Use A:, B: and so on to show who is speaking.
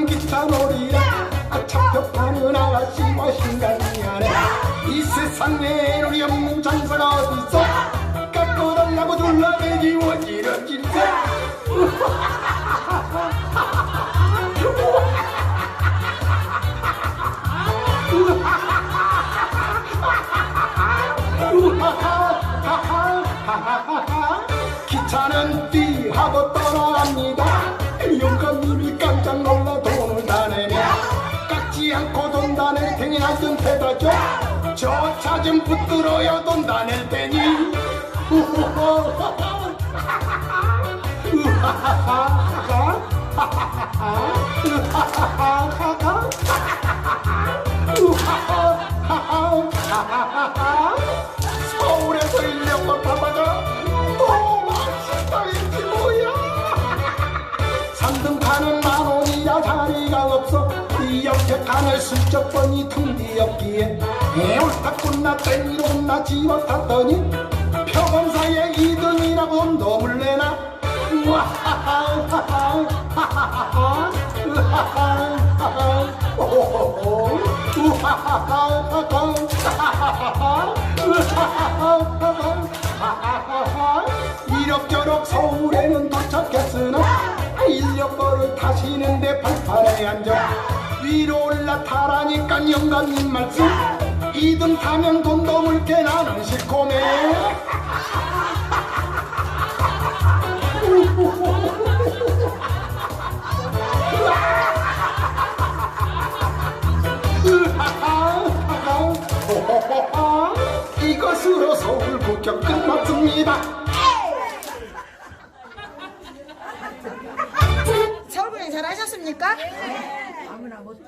A: 전타는 기차 놀이야. 아, 파는 아가씨와 신간이야네 이 세상에 우리 없는 장사가 어딨어? 깎아달라고 둘러대기 원지러질세. 기차는 띠하고 패다 줘저 차 좀 붙들어요 돈다 낼 테니. 우호호 서울에서 인력을 받아가 도망친다 이지 뭐야. 삼등 가는 이 옆에 칸을 슬쩍 보니 텅 비었기에 에올타 꾼나 땡이로 나 집어 탔더니 표검사에 2등이라고 놈을 내나 우하하하하하하하하 우하하하하하 오호호호 우하하하하하하하하 우하하하하하하하 이럭저럭 서울에는 도착했으나 인력거를 타시는데 발판에 앉아 위로 올라타라니까 영감님 말씀 2등 타면 돈도 물게 나는 시코네 이것으로 서울 국격 끝났습니다.
B: 서울분이 잘하셨습니까?
C: 아무나 못해.